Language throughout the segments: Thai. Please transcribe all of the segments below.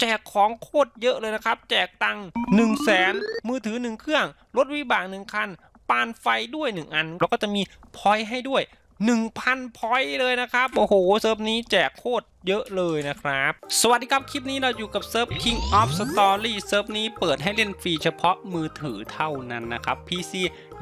แจกของโคตรเยอะเลยนะครับ แจกตังค์หนึ่งแสนมือถือ1เครื่อง รถวิบากหนึ่งคัน ปานไฟด้วย1อัน แล้วก็จะมีพอยต์ให้ด้วย 1,000พอยต์เลยนะครับ โอ้โหเซิร์ฟนี้แจกโคตร เยอะเลยนะครับ สวัสดีครับคลิปนี้เราอยู่กับเซิร์ฟ King of Story เซิร์ฟนี้เปิดให้เล่นฟรีเฉพาะมือถือเท่านั้นนะครับ PC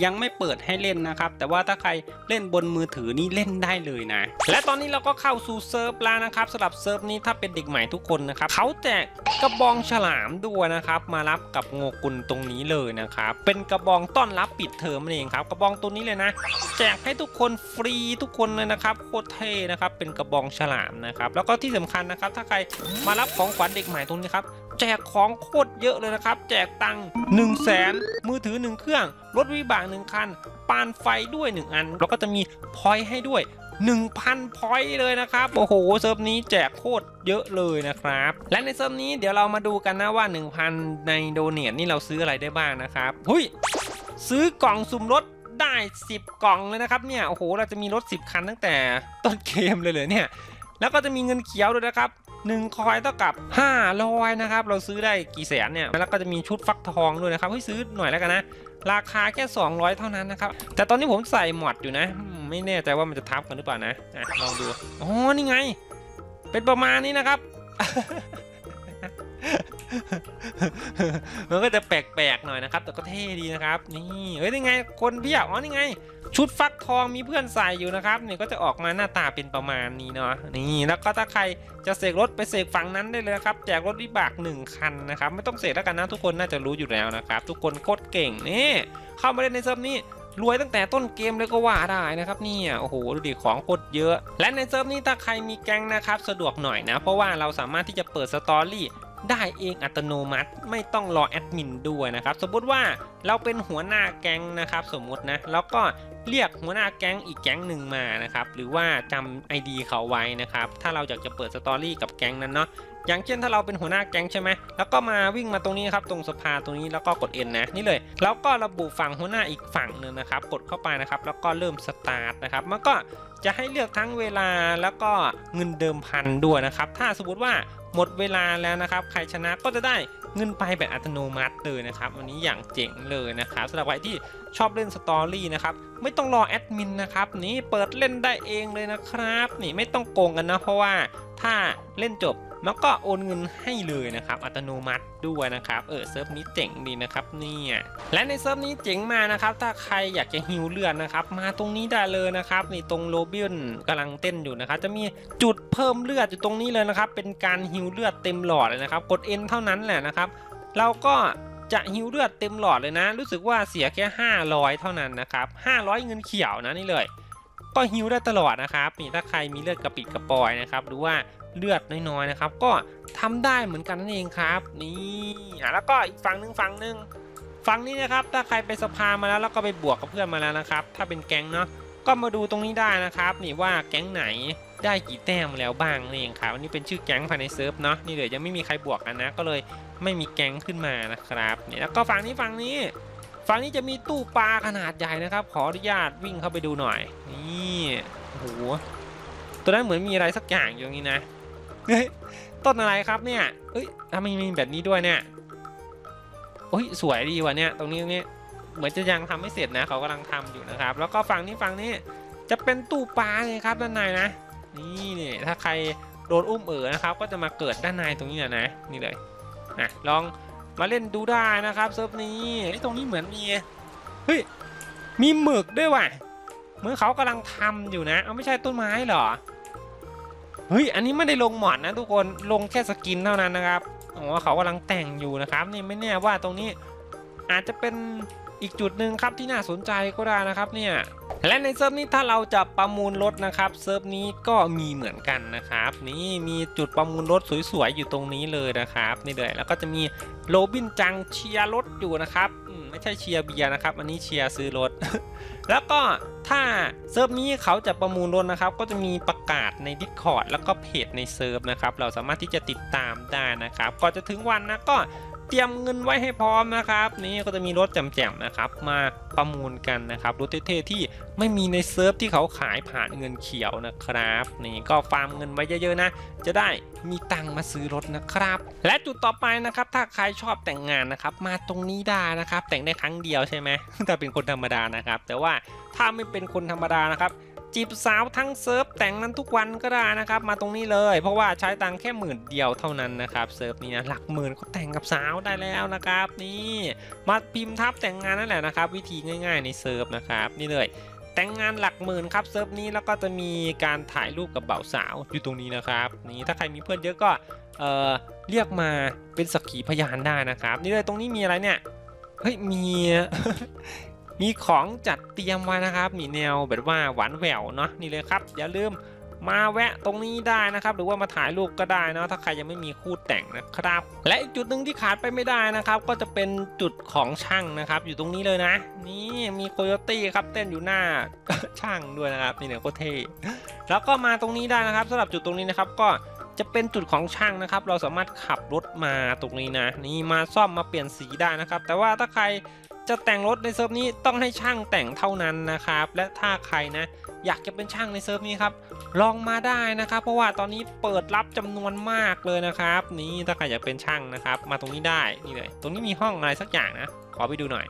ยังไม่เปิดให้เล่นนะครับ แต่ว่าถ้าใครเล่นบนมือถือนี่เล่นได้เลยนะ และตอนนี้เราก็เข้าสู่เซิร์ฟแล้วนะครับสำหรับเซิร์ฟนี้ถ้าเป็นเด็กใหม่ทุกคนนะครับเขาแจกกระบองฉลามด้วยนะครับ มารับกับโงกุลตรงนี้เลยนะครับ เป็นกระบองต้อนรับปิดเทอมนั่นเองครับกระบองตัวนี้เลยนะ แจกให้ทุกคนฟรีทุกคนเลยนะครับโคตรเท่นะครับเป็นกระบองฉลามนะครับแล้วก็็ที่สำคัญนะครับ ถ้าใครมารับของขวัญเด็กใหม่ตรงนี้ครับ แจกของโคตรเยอะเลยนะครับ แจกตังค์1 0 0 0 0แสนมือถือ 1 เครื่อง รถวิบาก1คัน ปานไฟด้วย 1 อัน แล้วก็จะมีพอยต์ให้ด้วย 1,000 พอยต์เลยนะครับ โอ้โห เซิร์ฟนี้แจกโคตรเยอะเลยนะครับ และในเซิร์ฟนี้เดี๋ยวเรามาดูกันนะว่า 1,000 ในโดเนทนี่เราซื้ออะไรได้บ้างนะครับหุยซื้อกล่องสุ่มรถได้ 10 กล่องเลยนะครับเนี่ย โอ้โห เราจะมีรถ 10 คันตั้งแต่ต้นเกมเลยเลยเนี่ย แล้วก็จะมีเงินเขียวด้วยนะครับ1คอยเท่ากับ500นะครับ เราซื้อได้กี่แสนเนี่ย แล้วก็จะมีชุดฟักทองด้วยนะครับให้ซื้อหน่อยแล้วกันนะ ราคาแค่ 200 เท่านั้นนะครับ แต่ตอนนี้ผมใส่หมอดอยู่นะ ไม่แน่ใจว่ามันจะทับกันหรือเปล่านะอะลองดู อ๋อ นี่ไง เป็นประมาณนี้นะครับ มันก็จะแปลกๆหน่อยนะครับ แต่ก็เท่ดีนะครับ นี่เฮ้ยนี่ไง คนเพียบอ๋อนี่ไง ชุดฟักทองมีเพื่อนใส่อยู่นะครับเนี่ยก็จะออกมาหน้าตาเป็นประมาณนี้เนาะนี่แล้วก็ถ้าใครจะเสกรถไปเสกฝั่งนั้นได้เลยนะครับแจกรถวิบากหนึ่งคันนะครับไม่ต้องเสกแล้วกันนะทุกคนน่าจะรู้อยู่แล้วนะครับ ทุกคนโคตรเก่งนี่เข้ามาเล่นในเซิร์ฟนี้รวยตั้งแต่ต้นเกมเลยก็ว่าได้นะครับเนี่ยโอ้โหดูดิของโคตรเยอะ และในเซิร์ฟนี้ถ้าใครมีแก๊งนะครับสะดวกหน่อยนะ เพราะว่าเราสามารถที่จะเปิดสตอรี่ ได้เองอัตโนมัติไม่ต้องรอแอดมินด้วยนะครับสมมติว่าเราเป็นหัวหน้าแก๊งนะครับสมมตินะแล้วก็เรียกหัวหน้าแก๊งอีกแก๊งหนึ่งมานะครับหรือว่าจำ ID เขาไว้นะครับถ้าเราอยากจะเปิดสตอรี่กับแก๊งนั้นเนาะ อย่างเช่นถ้าเราเป็นหัวหน้าแก๊งใช่ไหมแล้วก็มาวิ่งมาตรงนี้ครับตรงสภาตรงนี้แล้วก็กด N นะนี่เลยแล้วก็ระบุฝั่งหัวหน้าอีกฝั่งหนึ่งนะครับกดเข้าไปนะครับแล้วก็เริ่มสตาร์ทนะครับมันก็จะให้เลือกทั้งเวลาแล้วก็เงินเดิมพันด้วยนะครับ ถ้าสมมติว่าหมดเวลาแล้วนะครับ ใครชนะก็จะได้เงินไปแบบอัตโนมัติเลยนะครับวันนี้อย่างเจ๋งเลยนะครับสำหรับใครที่ชอบเล่นสตอรี่นะครับไม่ต้องรอแอดมินนะครับนี่เปิดเล่นได้เองเลยนะครับ นี่ไม่ต้องโกงกันนะเพราะว่าถ้าเล่นจบ มันก็โอนเงินให้เลยนะครับ อัตโนมัติด้วยนะครับ เออเซิร์ฟนี้เจ๋งดีนะครับเนี่ยและในเซิร์ฟนี้เจ๋งมานะครับ ถ้าใครอยากจะฮิวเลือดนะครับ มาตรงนี้ได้เลยนะครับนี่ตรงโรบินกำลังเต้นอยู่นะครับ จะมีจุดเพิ่มเลือดอยู่ตรงนี้เลยนะครับ เป็นการฮิวเลือดเต็มหลอดเลยนะครับ กด N เท่านั้นแหละนะครับ เราก็จะฮิวเลือดเต็มหลอดเลยนะ รู้สึกว่าเสียแค่ 500 เท่านั้นนะครับ500 เงินเขียวนะนี่เลย ก็ฮิวได้ตลอดนะครับนี่ถ้าใครมีเลือดกระปิดกระปอยนะครับหรือว่า เลือดน้อยๆนะครับ ก็ทำได้เหมือนกันนั่นเองครับ นี่อะแล้วก็อีกฝั่งหนึ่งฝั่งหนึ่งฝั่งนี้นะครับ ถ้าใครไปสภามาแล้วแล้วก็ไปบวกกับเพื่อนมาแล้วนะครับ ถ้าเป็นแก๊งเนาะก็มาดูตรงนี้ได้นะครับ นี่ว่าแก๊งไหนได้กี่แต้มแล้วบ้างนี่เองครับอันนี้เป็นชื่อแก๊งภายในเซิร์ฟเนาะนี่เลยวยังไม่มีใครบวกกันนะ ก็เลยไม่มีแก๊งขึ้นมานะครับนี่แล้วก็ฝั่งนี้ฝั่งนี้ ฝั่งนี้จะมีตู้ปลาขนาดใหญ่นะครับ ขออนุญาตวิ่งเข้าไปดูหน่อย นี่โอ้โหตัวนั้นเหมือนมีอะไรสักอย่างอยู่นี้นะ เฮ้ยต้นอะไรครับเนี่ยเอ้ยทำไมมีแบบนี้ด้วยเนี่ยโอ้ยสวยดีว่ะเนี่ย ตรงนี้ตรงนี้เหมือนจะยังทำไม่เสร็จนะเขากำลังทำอยู่นะครับ แล้วก็ฝั่งนี้ฝั่งนี้จะเป็นตู้ปลาเลยครับด้านในนะนี่นี่ถ้าใครโดนอุ้มเอ๋อนะครับ ก็จะมาเกิดด้านในตรงนี้นะนะนี่เลยนะลองมาเล่นดูได้นะครับเซิร์ฟนี้ไอ้ตรงนี้เหมือนมีเฮ้ยมีหมึกด้วยว่ะเหมือนเขากำลังทำอยู่นะ เอาไม่ใช่ต้นไม้หรอ ฮ้ยอันนี้ไม่ได้ลงหมอดนะทุกคนลงแค่สกินเท่านั้นนะครับอ๋อเขากำลังแต่งอยู่นะครับ นี่ไม่แน่ว่าตรงนี้อาจจะเป็น อีกจุดหนึ่งครับที่น่าสนใจก็ได้นะครับเนี่ยและในเซิร์ฟนี้ถ้าเราจะประมูลรถนะครับเซิร์ฟนี้ก็มีเหมือนกันนะครับ นี่มีจุดประมูลรถสวยๆอยู่ตรงนี้เลยนะครับนี่เลยแล้วก็จะมีโรบินจังเชียร์รถอยู่นะครับไม่ใช่เชียร์เบียร์นะครับอันนี้เชียร์ซื้อรถ แล้วก็ถ้าเซิร์ฟนี้เขาจะประมูลรถนะครับ ก็จะมีประกาศใน Discord แล้วก็เพจในเซิร์ฟนะครับ เราสามารถที่จะติดตามได้นะครับก่อนจะถึงวันนะก็ เตรียมเงินไว้ให้พร้อมนะครับ นี่ก็จะมีรถแจ่มๆนะครับ มาประมูลกันนะครับรถเท่ๆที่ไม่มีในเซิร์ฟที่เขาขายผ่านเงินเขียวนะครับ นี่ก็ฟาร์มเงินไว้เยอะๆนะ จะได้มีตังมาซื้อรถนะครับ และจุดต่อไปนะครับ ถ้าใครชอบแต่งงานนะครับ มาตรงนี้ได้นะครับ แต่งได้ครั้งเดียวใช่ไหมถ้าเป็นคนธรรมดานะครับ แต่ว่าถ้าไม่เป็นคนธรรมดานะครับ จีบสาวทั้งเซิร์ฟแต่งนั้นทุกวันก็ได้นะครับ มาตรงนี้เลย เพราะว่าใช้ตังแค่หมื่นเดียวเท่านั้นนะครับเซิร์ฟนี้นะหลักหมื่นก็แต่งกับสาวได้แล้วนะครับนี่มาพิมพ์ทับแต่งงานนั่นแหละนะครับ วิธีง่าย ๆ ในเซิร์ฟนะครับนี่เลยแต่งงานหลักหมื่นครับเซิร์ฟนี้แล้วก็จะมีการถ่ายรูปกับเบ่าวสาวอยู่ตรงนี้นะครับนี่ถ้าใครมีเพื่อนเยอะก็เออเรียกมาเป็นสักขีพยานได้นะครับ นี่เลยตรงนี้มีอะไรเนี่ยเฮ้ยมี มีของจัดเตรียมไว้นะครับ มีแนวแบบว่าหวานแหววเนาะนี่เลยครับ อย่าลืมมาแวะตรงนี้ได้นะครับ หรือว่ามาถ่ายรูปก็ได้เนาะถ้าใครยังไม่มีคู่แต่งนะครับ และอีกจุดหนึ่งที่ขาดไปไม่ได้นะครับ ก็จะเป็นจุดของช่างนะครับ อยู่ตรงนี้เลยนะ นี่มีโคโยตี้ครับเต้นอยู่หน้าช่างด้วยนะครับนี่เนี่ยโคเท่แล้วก็มาตรงนี้ได้นะครับสำหรับจุดตรงนี้นะครับก็จะเป็นจุดของช่างนะครับ เราสามารถขับรถมาตรงนี้นะ นี่มาซ่อมมาเปลี่ยนสีได้นะครับ แต่ว่าถ้าใคร จะแต่งรถในเซิร์ฟนี้ต้องให้ช่างแต่งเท่านั้นนะครับ และถ้าใครนะอยากจะเป็นช่างในเซิร์ฟนี้ครับ ลองมาได้นะครับ เพราะว่าตอนนี้เปิดรับจำนวนมากเลยนะครับ นี่ถ้าใครอยากเป็นช่างนะครับ มาตรงนี้ได้นี่เลยตรงนี้มีห้องอะไรสักอย่างนะขอไปดูหน่อย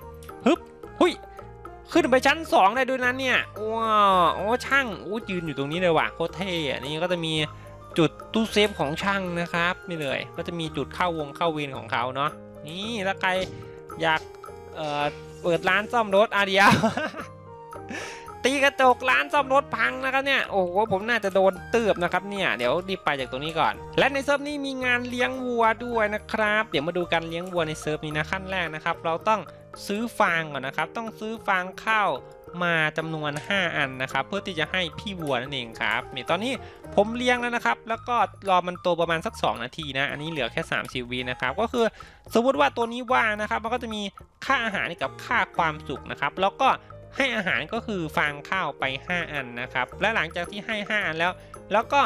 ฮึบหุยขึ้นไปชั้น 2 ได้ด้วยนะเนี่ยว้าวโอ้ช่างโอ้ยืนอยู่ตรงนี้เลยว่ะโคตรเท่อะนี่ก็จะมีจุดตู้เซฟของช่างนะครับนี่เลย ก็จะมีจุดเข้าวงเข้าเวรของเขาเนาะนี่ถ้าใครอยาก เอ่อเปิดร้านซ่อมรถอาเดียวตีกระจกร้านซ่อมรถพังนะครับเนี่ยโอ้โหผมน่าจะโดนเตือบนะครับเนี่ยเดี๋ยวรีบไปจากตรงนี้ก่อน และในเซิร์ฟนี้มีงานเลี้ยงวัวด้วยนะครับ เดี๋ยวมาดูการเลี้ยงวัวในเซิร์ฟนี้นะขั้นแรกนะครับ เราต้องซื้อฟางก่อนนะครับ ต้องซื้อฟางข้าว มาจำนวน 5 อันนะครับ เพื่อที่จะให้พี่วัวนั่นเองครับนี่ตอนนี้ผมเลี้ยงแล้วนะครับ แล้วก็รอมันโตประมาณสัก 2 นาทีนะ อันนี้เหลือแค่3ชีวินะครับ ก็คือสมมติว่าตัวนี้ว่างนะครับ มันก็จะมีค่าอาหารกับค่าความสุขนะครับ แล้วก็ให้อาหารก็คือฟางข้าวไป 5 อันนะครับ และหลังจากที่ให้ 5 อันแล้ว แล้วก็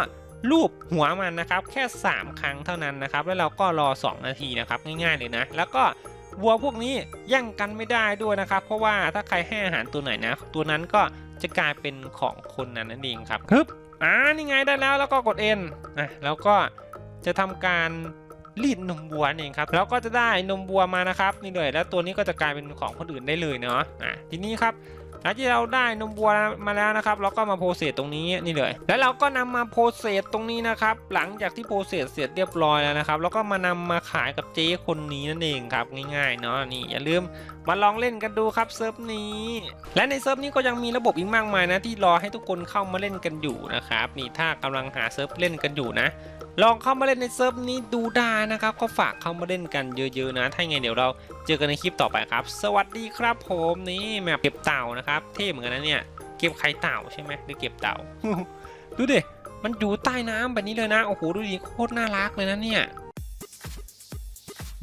ลูบหัวมันนะครับ แค่ 3 ครั้งเท่านั้นนะครับ แล้วเราก็รอ 2 นาทีนะครับ ง่ายๆเลยนะ แล้วก็ วัวพวกนี้แย่งกันไม่ได้ด้วยนะครับ เพราะว่าถ้าใครให้อาหารตัวไหนนะ ตัวนั้นก็จะกลายเป็นของคนนั้นนั่นเองครับฮึบอ่านี่ไงได้แล้วแล้วก็กด N นะแล้วก็จะทำการรีดนมวัวนั่นเองครับแล้วก็จะได้นมวัวมานะครับนี่เลยแล้วตัวนี้ก็จะกลายเป็นของคนอื่นได้เลยเนาะอะทีนี้ครับ หลังที่เราได้นมวัวมาแล้วนะครับ เราก็มาโพสเซสตรงนี้นี่เลย แล้วเราก็นำมาโพสเซสตรงนี้นะครับ หลังจากที่โพสเซสเสร็จเรียบร้อยแล้วนะครับแล้วก็มานำมาขายกับเจ๊คนนี้นั่นเองครับง่ายๆเนาะนี่อย่าลืมมาลองเล่นกันดูครับเซิร์ฟนี้ และในเซิร์ฟนี้ก็ยังมีระบบอีกมากมายนะที่รอให้ทุกคนเข้ามาเล่นกันอยู่นะครับนี่ถ้ากำลังหาเซิร์ฟเล่นกันอยู่นะ ลองเข้ามาเล่นในเซิร์ฟนี้ดูได้นะครับก็ฝากเข้ามาเล่นกันเยอะๆนะ ถ้าไงเดี๋ยวเราเจอกันในคลิปต่อไปครับ สวัสดีครับผมนี่แมปเก็บเต่านะครับเท่เหมือนกันนะเนี่ยเก็บไข่เต่าใช่ไหมหรือเก็บเต่า ดูดิมันอยู่ใต้น้ำแบบนี้เลยนะโอ้โหดูดิโคตรน่ารักเลยนะเนี่ย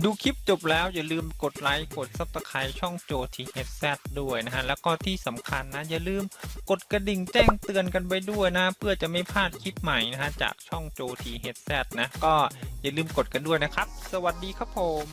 ดูคลิปจบแล้วอย่าลืมกดไลค์กดซับสไครต์ช่องโจทีเอสแซด้วยนะฮะ แล้วก็ที่สำคัญนะ อย่าลืมกดกระดิ่งแจ้งเตือนกันไปด้วยนะ เพื่อจะไม่พลาดคลิปใหม่นะฮะ จากช่องโจทีเอสแซนะ ก็อย่าลืมกดกันด้วยนะครับ สวัสดีครับผม